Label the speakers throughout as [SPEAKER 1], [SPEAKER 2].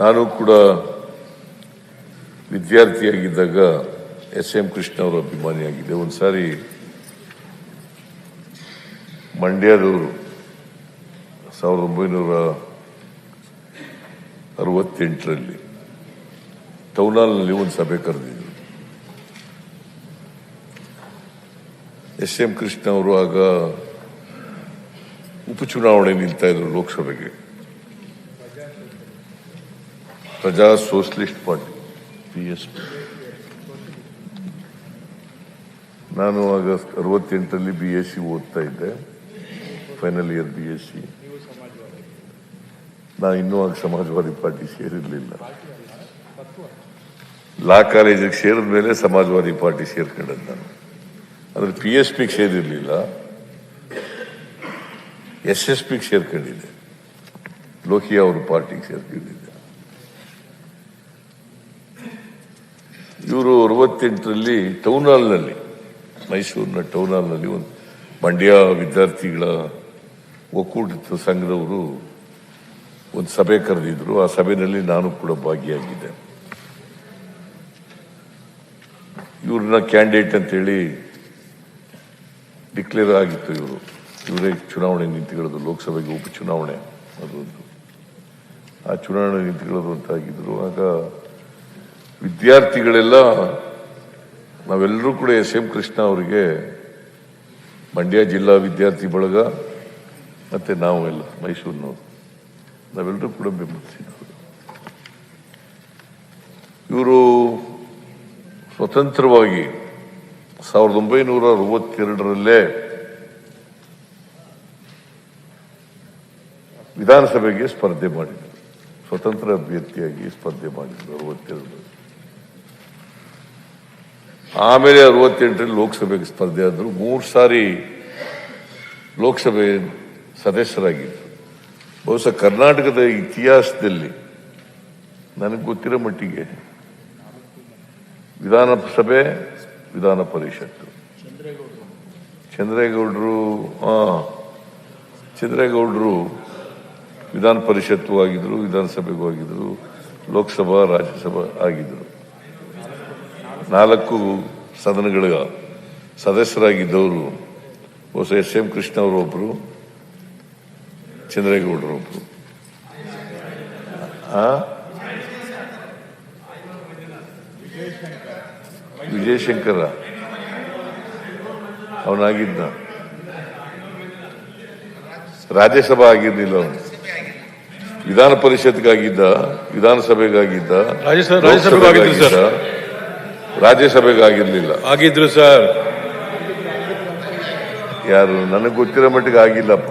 [SPEAKER 1] ನಾನು ಕೂಡ ವಿದ್ಯಾರ್ಥಿಯಾಗಿದ್ದಾಗ S M Krishna ಅವರ ಅಭಿಮಾನಿಯಾಗಿದ್ದೆ. ಒಂದ್ಸಾರಿ ಮಂಡ್ಯದವರು ಸಾವಿರದ ಒಂಬೈನೂರ ಅರವತ್ತೆಂಟರಲ್ಲಿ ಟೌನಾಲ್ನಲ್ಲಿ ಒಂದು ಸಭೆ ಕರೆದಿದ್ರು ಎಸ್ ಎಂ ಕೃಷ್ಣ ಅವರು ಆಗ ಉಪಚುನಾವಣೆ ನಿಲ್ತಾ ಇದ್ರು ಲೋಕಸಭೆಗೆ. Praja Socialist Party P S P ನಾನು ಆಗ ಅರವತ್ತೆಂಟರಲ್ಲಿ ಬಿ ಎಸ್ ಸಿ ಓದ್ತಾ ಇದ್ದೆ final year B S C ನಾನು ಇನ್ನೂ ಆಗ ಸಮಾಜವಾದಿ ಪಾರ್ಟಿ ಸೇರಿರಲಿಲ್ಲ. ಲಾ ಕಾಲೇಜಿಗೆ ಸೇರಿದ ಮೇಲೆ ಸಮಾಜವಾದಿ ಪಾರ್ಟಿ ಸೇರ್ಕೊಂಡದ್ದು ನಾನು. ಅಂದ್ರೆ ಪಿ ಎಸ್ ಪಿಗೆ ಸೇರಿರಲಿಲ್ಲ. ಎಸ್ ಎಸ್ ಪಿಗೆ ಸೇರ್ಕೊಂಡಿದ್ದೆ. ಲೋಹಿಯಾ ಅವ್ರ ಪಾರ್ಟಿಗೆ ಸೇರ್ಕೊಂಡಿದ್ದೆ. ಇವರು ಅರವತ್ತೆಂಟರಲ್ಲಿ ಟೌನ್ ಹಾಲ್ನಲ್ಲಿ ಮೈಸೂರಿನ ಟೌನ್ ಹಾಲ್ನಲ್ಲಿ ಒಂದು ಮಂಡ್ಯ ವಿದ್ಯಾರ್ಥಿಗಳ ಒಕ್ಕೂಟದ ಸಂಘದವರು ಒಂದು ಸಭೆ ಕರೆದಿದ್ರು. ಆ ಸಭೆಯಲ್ಲಿ ನಾನು ಕೂಡ ಭಾಗಿಯಾಗಿದ್ದೆ. ಇವ್ರನ್ನ ಕ್ಯಾಂಡಿಡೇಟ್ ಅಂತೇಳಿ ಡಿಕ್ಲೇರ್ ಆಗಿತ್ತು ಇವರು. ಇವರೇ ಚುನಾವಣೆ ನಿಂತುಕೊಳ್ಳೋದು ಲೋಕಸಭೆಗೆ ಉಪಚುನಾವಣೆ ಅದೊಂದು ಆ ಚುನಾವಣೆ ನಿಂತುಕೊಳ್ಳೋದು ಅಂತ ಆಗಿದ್ರು. ಆಗ ವಿದ್ಯಾರ್ಥಿಗಳೆಲ್ಲ, ನಾವೆಲ್ಲರೂ ಕೂಡ ಎಸ್ ಎಂ ಕೃಷ್ಣ ಅವರಿಗೆ ಮಂಡ್ಯ ಜಿಲ್ಲಾ ವಿದ್ಯಾರ್ಥಿ ಬಳಗ, ಮತ್ತೆ ಎಲ್ಲ ಮೈಸೂರಿನವರು. ನಾವೆಲ್ಲರೂ ಕೂಡ ಬೆಂಬಲಿಸಿದ್ರು ಇವರು ಸ್ವತಂತ್ರವಾಗಿ ಸಾವಿರದ ಒಂಬೈನೂರ ಅರವತ್ತೆರಡರಲ್ಲೇ ವಿಧಾನಸಭೆಗೆ ಸ್ಪರ್ಧೆ ಮಾಡಿದರು. ಸ್ವತಂತ್ರ ಅಭ್ಯರ್ಥಿಯಾಗಿ ಸ್ಪರ್ಧೆ ಮಾಡಿದರು ಅರವತ್ತೆರಡು. ಆಮೇಲೆ ಅರವತ್ತೆಂಟರಲ್ಲಿ ಲೋಕಸಭೆಗೆ ಸ್ಪರ್ಧೆ ಆದರು ಮೂರು ಸಾರಿ ಲೋಕಸಭೆ ಸದಸ್ಯರಾಗಿದ್ದರು ಬಹುಶಃ ಕರ್ನಾಟಕದ ಇತಿಹಾಸದಲ್ಲಿ, ನನಗೆ ಗೊತ್ತಿರೋ ಮಟ್ಟಿಗೆ ವಿಧಾನಸಭೆ ವಿಧಾನ ಪರಿಷತ್ತು. ಚಂದ್ರೇಗೌಡರು ಹಾಂ ಚಂದ್ರೇಗೌಡರು ವಿಧಾನ ಪರಿಷತ್ತು ಆಗಿದ್ರು, ವಿಧಾನಸಭೆಗೂ ಆಗಿದ್ದರು ಲೋಕಸಭಾ, ರಾಜ್ಯಸಭಾ ಆಗಿದ್ರು. ನಾಲ್ಕು ಸದನಗಳ ಸದಸ್ಯರಾಗಿದ್ದವರು ಹೊಸ ಎಸ್ ಎಂ ಕೃಷ್ಣ ಅವರು ಒಬ್ರು ಚಂದ್ರೇಗೌಡರು ಒಬ್ರು. ಆ? ವಿಜಯಶಂಕರ. ಅವನಾಗಿದ್ದ. ರಾಜ್ಯಸಭಾ ಆಗಿರಲಿಲ್ಲ ಅವನು. ವಿಧಾನ ಪರಿಷತ್ಗಾಗಿದ್ದ ವಿಧಾನಸಭೆಗಾಗಿದ್ದ
[SPEAKER 2] ರಾಜ್ಯಸಭೆ- ರಾಜ್ಯಸಭೆಗೂ ಆಗಿದ್ರು ಸರ್.
[SPEAKER 1] ಲೋಕಸಭೆಗಾಗಿದ್ದ, ರಾಜ್ಯಸಭೆಗಾಗಿರ್ಲಿಲ್ಲ.
[SPEAKER 2] ಆಗಿದ್ರು ಸರ್.
[SPEAKER 1] ಯಾರು ನನಗೆ ಗೊತ್ತಿರೋ ಮಟ್ಟಿಗೆ ಆಗಿಲ್ಲಪ್ಪ.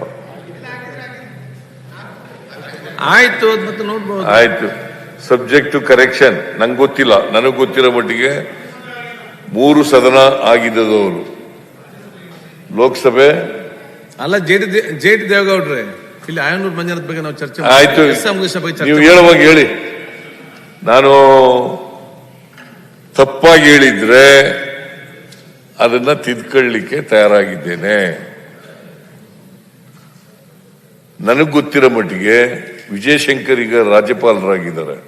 [SPEAKER 3] ಆಯ್ತು ನೋಡ್ಬೋದು.
[SPEAKER 1] ಆಯ್ತು. ಸಬ್ಜೆಕ್ಟ್ ಟು ಕರೆಕ್ಷನ್ ನಂಗೆ ಗೊತ್ತಿಲ್ಲ. ನನಗೆ ಗೊತ್ತಿರೋ ಮಟ್ಟಿಗೆ ಮೂರು ಸದನ ಆಗಿದ್ದವರು ಲೋಕಸಭೆ?
[SPEAKER 3] ಅಲ್ಲ ಜೆ ಟಿ ಜೆ ಟಿ ದೇವೇಗೌಡ್ರೆ ಇಲ್ಲಿ ಆಯನೂರು ಮಂಜನದ ಬಗ್ಗೆ ನಾವು ಚರ್ಚೆ
[SPEAKER 1] ಆಯ್ತು. ನೀವು ಹೇಳುವಾಗ ಹೇಳಿ. ನಾನು ತಪ್ಪಾಗಿ ಹೇಳಿದ್ರೆ ಅದನ್ನ ತಿದ್ಕೊಳ್ಳಿಕ್ಕೆ ತಯಾರಾಗಿದ್ದೇನೆ. ನನಗೆ ಗೊತ್ತಿರೋ ಮಟ್ಟಿಗೆ ವಿಜಯಶಂಕರ್ ಈಗ ರಾಜ್ಯಪಾಲರಾಗಿದ್ದಾರೆ.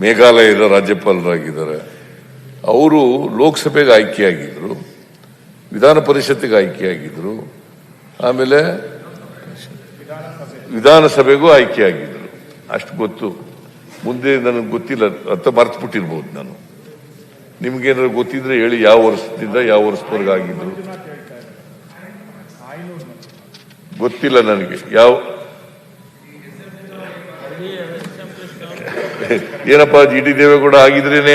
[SPEAKER 1] ಮೇಘಾಲಯದ ರಾಜ್ಯಪಾಲರಾಗಿದ್ದಾರೆ. ಅವರು ಲೋಕಸಭೆಗೆ ಆಯ್ಕೆಯಾಗಿದ್ರು, ವಿಧಾನ ಪರಿಷತ್ತಿಗೆ ಆಯ್ಕೆಯಾಗಿದ್ರು, ಆಮೇಲೆ ವಿಧಾನಸಭೆಗೂ ಆಯ್ಕೆಯಾಗಿದ್ರು. ಅಷ್ಟು ಗೊತ್ತು. ಮುಂದೆ ನನಗೆ ಗೊತ್ತಿಲ್ಲ ಅಂತ ಮರ್ತು ಬಿಟ್ಟಿರ್ಬೋದು ನಾನು. ನಿಮ್ಗೇನಾದ್ರು ಗೊತ್ತಿದ್ರೆ ಹೇಳಿ ಯಾವ ವರ್ಷದಿಂದ ಯಾವ ವರ್ಷದವರೆಗೆ ಆಗಿದ್ರು ಗೊತ್ತಿಲ್ಲ ನನಗೆ ಯಾವ ಏನಪ್ಪ ಜಿ ಡಿ ದೇವೇಗೌಡ ಆಗಿದ್ರೇನೇ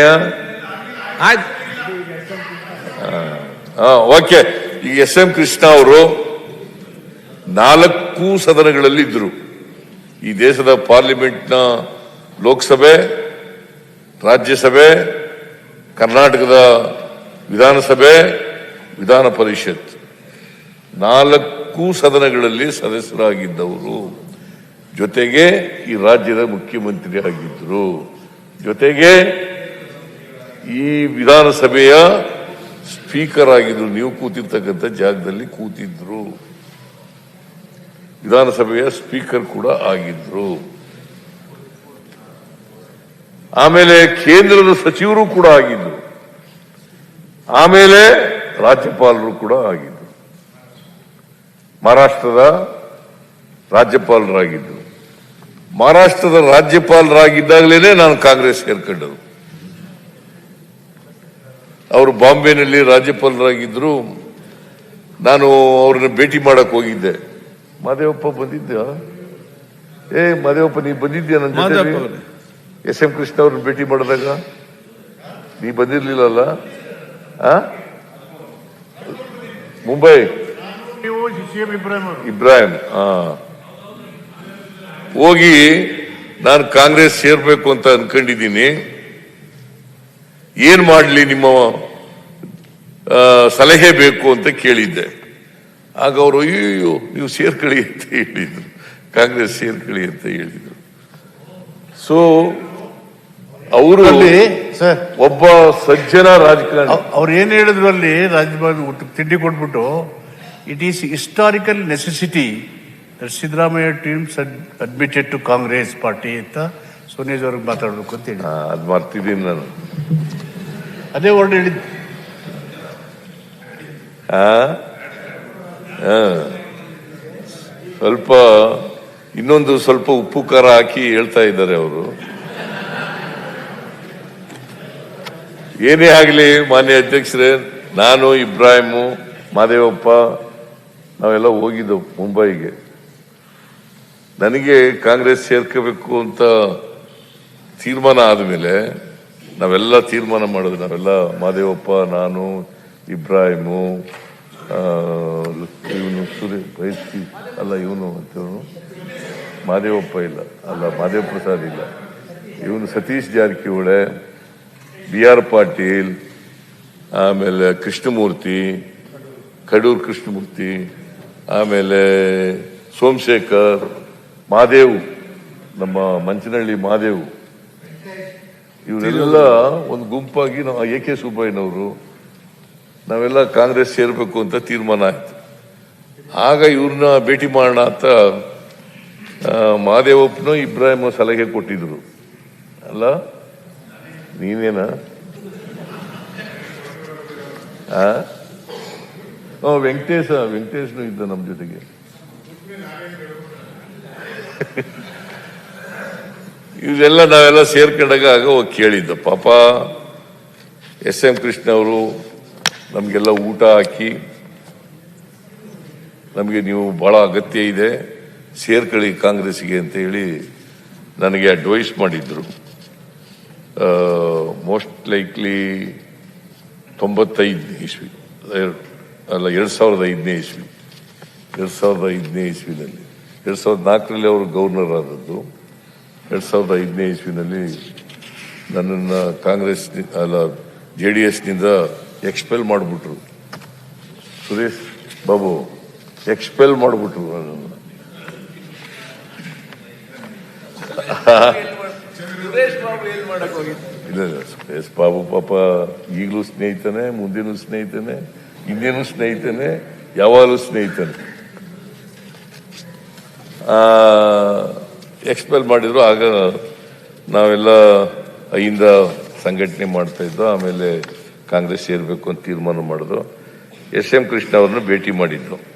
[SPEAKER 1] ಓಕೆ. ಈ ಎಸ್ ಎಂ ಕೃಷ್ಣ ಅವರು ನಾಲ್ಕು ಸದನಗಳಲ್ಲಿ ಇದ್ರು. ಈ ದೇಶದ ಪಾರ್ಲಿಮೆಂಟ್ನ ಲೋಕಸಭೆ, ರಾಜ್ಯಸಭೆ, ಕರ್ನಾಟಕದ ವಿಧಾನಸಭೆ, ವಿಧಾನ ಪರಿಷತ್. ನಾಲ್ಕು ಸದನಗಳಲ್ಲಿ ಸದಸ್ಯರಾಗಿದ್ದವರು. ಜೊತೆಗೆ ಈ ರಾಜ್ಯದ ಮುಖ್ಯಮಂತ್ರಿ ಆಗಿದ್ದರು. ಜೊತೆಗೆ ಈ ವಿಧಾನಸಭೆಯ ಸ್ಪೀಕರ್ ಆಗಿದ್ರು. ನೀವು ಕೂತಿರ್ತಕ್ಕಂಥ ಜಾಗದಲ್ಲಿ ಕೂತಿದ್ರು. ವಿಧಾನಸಭೆಯ ಸ್ಪೀಕರ್ ಕೂಡ ಆಗಿದ್ರು. ಆಮೇಲೆ ಕೇಂದ್ರದ ಸಚಿವರು ಕೂಡ ಆಗಿದ್ದರು ಆಮೇಲೆ ರಾಜ್ಯಪಾಲರು ಕೂಡ ಆಗಿದ್ದರು ಮಹಾರಾಷ್ಟ್ರದ ರಾಜ್ಯಪಾಲರಾಗಿದ್ದರು ಮಹಾರಾಷ್ಟ್ರದ ರಾಜ್ಯಪಾಲರಾಗಿದ್ದಾಗಲೇ ನಾನು ಕಾಂಗ್ರೆಸ್ ಸೇರ್ಕೊಂಡರು. ಅವರು ಬಾಂಬೆನಲ್ಲಿ ರಾಜ್ಯಪಾಲರಾಗಿದ್ರು. ನಾನು ಅವ್ರನ್ನ ಭೇಟಿ ಮಾಡಕ್ ಹೋಗಿದ್ದೆ. ಮಾದೇವಪ್ಪ ಬಂದಿದ್ದ ಏ, ಮಾದೇವಪ್ಪ, ನೀ ಬಂದಿದ್ಯಾ ನನ್ನ ಎಸ್ ಎಂ ಕೃಷ್ಣ ಅವ್ರನ್ನ ಭೇಟಿ ಮಾಡಿದಾಗ? ನೀ ಬಂದಿರ್ಲಿಲ್ಲಲ್ಲ? ಮುಂಬೈ?
[SPEAKER 4] ಇಬ್ರಾಹಿಂ
[SPEAKER 1] ಹೋಗಿ ನಾನು ಕಾಂಗ್ರೆಸ್ ಸೇರ್ಬೇಕು ಅಂತ ಅನ್ಕೊಂಡಿದ್ದೀನಿ. ಏನ್ ಮಾಡ್ಲಿ ನಿಮ್ಮ ಸಲಹೆ ಬೇಕು ಅಂತ ಕೇಳಿದ್ದೆ. ಆಗ ಅವರು ಅಯ್ಯೋ ನೀವು ಸೇರ್ಕೊಳ್ಳಿ ಅಂತ ಹೇಳಿದ್ರು. ಕಾಂಗ್ರೆಸ್ ಸೇರ್ಕೊಳ್ಳಿ ಅಂತ ಹೇಳಿದ್ರು. ಸೊ ಅವರು
[SPEAKER 4] ಅಲ್ಲಿ ಸರ್.
[SPEAKER 1] ಒಬ್ಬ ಸಜ್ಜನ ರಾಜಕಾರಣಿ.
[SPEAKER 4] ಅವ್ರು ಏನ್ ಹೇಳಿದ್ರು ಅಲ್ಲಿ ಊಟ- ತಿಂಡಿ ಕೊಟ್ಬಿಟ್ಟು it is historical necessity Siddaramaiah teams admitted to Congress party ಅಂತ ಸೋನಿಯಾಜ್ ಅವ್ರಿಗೆ ಮಾತಾಡ್ಬೇಕು ಅಂತ ಹೇಳಿ
[SPEAKER 1] ಅದು ಮಾಡ್ತಿದ್ದೀನಿ ನಾನು.
[SPEAKER 4] ಅದೇ ವರ್ಡ್ ಹೇಳಿದ್ದು.
[SPEAKER 1] ಸ್ವಲ್ಪ ಇನ್ನೊಂದು ಸ್ವಲ್ಪ ಉಪ್ಪು ಖಾರ ಹಾಕಿ ಹೇಳ್ತಾ ಇದ್ದಾರೆ ಅವರು. ಏನೇ ಆಗಲಿ, ಮಾನ್ಯ ಅಧ್ಯಕ್ಷರೇ, ನಾನು, ಇಬ್ರಾಹಿಮು, ಮಾದೇವಪ್ಪ, ನಾವೆಲ್ಲ ಹೋಗಿದ್ದೆವು ಮುಂಬೈಗೆ. ನನಗೆ ಕಾಂಗ್ರೆಸ್ ಸೇರ್ಕೋಬೇಕು ಅಂತ ತೀರ್ಮಾನ ಆದಮೇಲೆ ನಾವೆಲ್ಲ ತೀರ್ಮಾನ ಮಾಡೋದು, ನಾವೆಲ್ಲ ಮಾದೇವಪ್ಪ, ನಾನು, ಇಬ್ರಾಹಿಮು ಇವನು ಸೂರ್ಯ ಬಯಸ್ತಿ ಅಲ್ಲ ಇವನು ಅಂತ ಮಾದೇವಪ್ಪ ಇಲ್ಲ, ಅಲ್ಲ ಮಾದೇವ ಪ್ರಸಾದ್ ಇಲ್ಲ. ಇವನು ಸತೀಶ್ ಜಾರಕಿಹೊಳೆ ಬಿ ಆರ್ ಪಾಟೀಲ್ ಆಮೇಲೆ ಕೃಷ್ಣಮೂರ್ತಿ ಕಡೂರ್ ಕೃಷ್ಣಮೂರ್ತಿ ಆಮೇಲೆ ಸೋಮಶೇಖರ್ ಮಾದೇವ್ ನಮ್ಮ ಮಂಚನಹಳ್ಳಿ ಮಾದೇವ್. ಇವರೆಲ್ಲ ಒಂದು ಗುಂಪಾಗಿ ನಾವು ಎ ಕೆ ಸುಬ್ಬಯ್ಯನವರು ನಾವೆಲ್ಲ ಕಾಂಗ್ರೆಸ್ ಸೇರಬೇಕು ಅಂತ ತೀರ್ಮಾನ ಆಯ್ತು. ಆಗ ಇವ್ರನ್ನ ಭೇಟಿ ಮಾಡೋಣ ಅಂತ ಆ, ಮಹಾದೇವಪ್ಪನೂ ಇಬ್ರಾಹಿಂ ಸಲಹೆ ಕೊಟ್ಟಿದ್ರು. ಅಲ್ಲ? ನೀನೇನ? ಓ, ವೆಂಕಟೇಶ ವೆಂಕಟೇಶ್ನು ಇದ್ದ ನಮ್ಮ ಜೊತೆಗೆ. ಇದೆಲ್ಲ ನಾವೆಲ್ಲ ಸೇರ್ಕೊಂಡಾಗ ಆಗ ಹೋಗಿ ಕೇಳಿದ್ದ. ಪಾಪ ಎಸ್ ಎಂ ಕೃಷ್ಣ ಅವರು ನಮಗೆಲ್ಲ ಊಟ ಹಾಕಿ ನಮಗೆ ನೀವು ಬಹಳ ಅಗತ್ಯ ಇದೆ. ಸೇರ್ಕೊಳ್ಳಿ ಕಾಂಗ್ರೆಸ್ಗೆ ಅಂತ ಹೇಳಿ ನನಗೆ ಅಡ್ವೈಸ್ ಮಾಡಿದ್ರು. ಮೋಸ್ಟ್ ಲೈಕ್ಲಿ ತೊಂಬತ್ತೈದನೇ ಇಸ್ವಿ ಅಲ್ಲ, ಎರಡು ಸಾವಿರದ ಐದನೇ ಇಸ್ವಿ, ಎರಡು ಸಾವಿರದ ಐದನೇ ಇಸ್ವಿನಲ್ಲಿ. ಎರಡು ಸಾವಿರದ ನಾಲ್ಕರಲ್ಲಿ ಅವರು ಗವರ್ನರ್ ಆದದ್ದು. ಎರಡು ಸಾವಿರದ ಐದನೇ ಇಸ್ವಿನಲ್ಲಿ ನನ್ನನ್ನು ಕಾಂಗ್ರೆಸ್ ಅಲ್ಲ, ಜೆ ಡಿ ಎಸ್ನಿಂದ ಎಕ್ಸ್ಪೆಲ್ ಮಾಡಿಬಿಟ್ರು. ಸುರೇಶ್ ಬಾಬು, ಎಕ್ಸ್ಪೆಲ್ ಮಾಡಿಬಿಟ್ರು ನನ್ನನ್ನು. ಇಲ್ಲ ಇಲ್ಲ, ಎಸ್ ಬಾಬು ಪಾಪ ಈಗಲೂ ಸ್ನೇಹಿತನೇ ಮುಂದಿನೂ ಸ್ನೇಹಿತನೇ ಹಿಂದೇನೂ ಸ್ನೇಹಿತನೇ ಯಾವಾಗಲೂ ಸ್ನೇಹಿತನೇ. ಎಕ್ಸ್ಪೆಲ್ ಮಾಡಿದ್ರು ಆಗ ನಾವೆಲ್ಲ ಐಯಿಂದ ಸಂಘಟನೆ ಮಾಡ್ತಾ ಇದ್ದೋ ಆಮೇಲೆ ಕಾಂಗ್ರೆಸ್ ಸೇರ್ಬೇಕು ಅಂತ ತೀರ್ಮಾನ ಮಾಡಿದ್ರು. ಎಸ್ ಎಂ ಕೃಷ್ಣ ಅವ್ರನ್ನ ಭೇಟಿ ಮಾಡಿದ್ದು